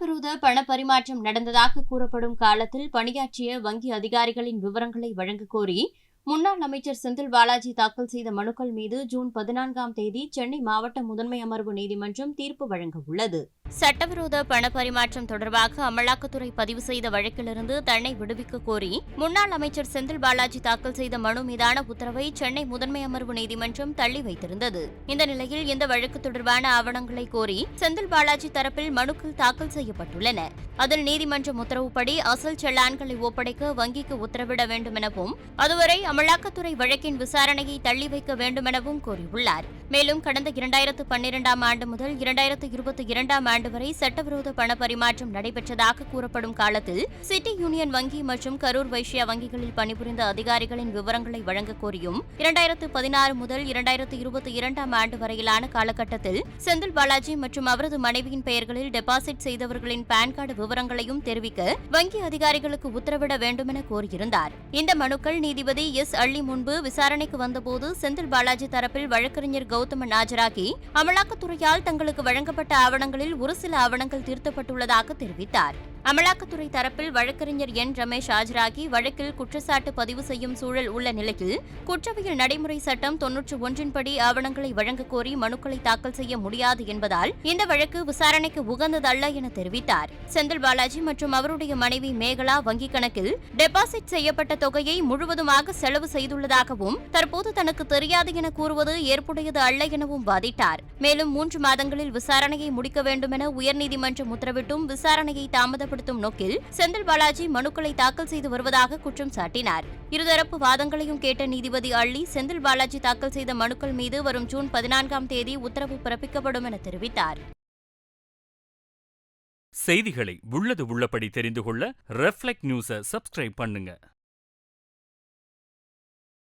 சட்டவிரோத பண பரிமாற்றம் நடந்ததாக கூறப்படும் காலத்தில் பணியாற்றிய வங்கி அதிகாரிகளின் விவரங்களை வழங்க கோரி முன்னாள் அமைச்சர் செந்தில் பாலாஜி தாக்கல் செய்த மனுக்கள் மீது ஜூன் பதினான்காம் தேதி சென்னை மாவட்ட முதன்மை அமர்வு நீதிமன்றம் தீர்ப்பு வழங்க உள்ளது. சட்டவிரோத பண பரிமாற்றம் தொடர்பாக அமலாக்கத்துறை பதிவு செய்த வழக்கிலிருந்து தன்னை விடுவிக்க கோரி முன்னாள் அமைச்சர் செந்தில் பாலாஜி தாக்கல் செய்த மனு மீதான உத்தரவை சென்னை முதன்மை அமர்வு நீதிமன்றம் தள்ளி வைத்திருந்தது. இந்த நிலையில் இந்த வழக்கு தொடர்பான ஆவணங்களை கோரி செந்தில் பாலாஜி தரப்பில் மனுக்கள் தாக்கல் செய்யப்பட்டுள்ளன. அதில் நீதிமன்றம் உத்தரவுப்படி அசல் செல்லான்களை ஒப்படைக்க வங்கிக்கு உத்தரவிட வேண்டும் எனவும் அதுவரை அமலாக்கத்துறை வழக்கின் விசாரணையை தள்ளி வைக்க வேண்டும் எனவும் கூறியுள்ளார் மேலும் கடந்த இரண்டாயிரத்து பன்னிரெண்டாம் ஆண்டு முதல் இரண்டாயிரத்து இருபத்தி இரண்டாம் ஆண்டு ஆண்டு வரை சட்டவிரோத பண பரிமாற்றம் நடைபெற்றதாக கூறப்படும் காலத்தில் சிட்டி யூனியன் வங்கி மற்றும் கரூர் வைஷ்யா வங்கிகளில் பணிபுரிந்த அதிகாரிகளின் விவரங்களை வழங்க கோரியும் இரண்டாயிரத்து பதினாறு முதல் இரண்டாயிரத்து இருபத்தி இரண்டாம் ஆண்டு வரையிலான காலகட்டத்தில் செந்தில் பாலாஜி மற்றும் அவரது மனைவியின் பெயர்களில் டெபாசிட் செய்தவர்களின் பான் கார்டு விவரங்களையும் தெரிவிக்க வங்கி அதிகாரிகளுக்கு உத்தரவிட வேண்டுமென கோரியிருந்தார். இந்த மனுக்கள் நீதிபதி எஸ். அள்ளி முன்பு விசாரணைக்கு வந்தபோது செந்தில் பாலாஜி தரப்பில் வழக்கறிஞர் கௌதமன் ஆஜராகி அமலாக்கத்துறையால் தங்களுக்கு வழங்கப்பட்ட ஆவணங்களில் ஒரு சில ஆவணங்கள் திருத்தப்பட்டுள்ளதாக தெரிவித்தார். அமலாக்கத்துறை தரப்பில் வழக்கறிஞர் என். ரமேஷ் ஆஜராகி வழக்கில் குற்றச்சாட்டு பதிவு செய்யும் சூழல் உள்ள நிலையில் குற்றவியல் நடைமுறை சட்டம் தொன்னூற்று ஒன்றின்படி ஆவணங்களை வழங்கக் கோரி மனுக்களை தாக்கல் செய்ய முடியாது என்பதால் இந்த வழக்கு விசாரணைக்கு உகந்ததல்ல என தெரிவித்தார். செந்தில் பாலாஜி மற்றும் அவருடைய மனைவி மேகலா வங்கிக் கணக்கில் டெபாசிட் செய்யப்பட்ட தொகையை முழுவதுமாக செலவு செய்துள்ளதாகவும் தற்போது தனக்கு தெரியாது என கூறுவது ஏற்புடையது அல்ல எனவும் வாதிட்டார். மேலும் மூன்று மாதங்களில் விசாரணையை முடிக்க வேண்டும் என உயர்நீதிமன்றம் உத்தரவிட்டும் விசாரணையை தாமத கட்டுப்படுத்தும் நோக்கில் செந்தில் பாலாஜி மனுக்களை தாக்கல் செய்து வருவதாக குற்றம் சாட்டினார். இருதரப்பு வாதங்களையும் கேட்ட நீதிபதி அள்ளி செந்தில் பாலாஜி தாக்கல் செய்த மனுக்கள் மீது வரும் ஜூன் பதினான்காம் தேதி உத்தரவு பிறப்பிக்கப்படும் என தெரிவித்தார். செய்திகளை உள்ளது உள்ளபடி தெரிந்து கொள்ள ரெஃப்ளெக்ட் நியூஸை சப்ஸ்கிரைப் பண்ணுங்க.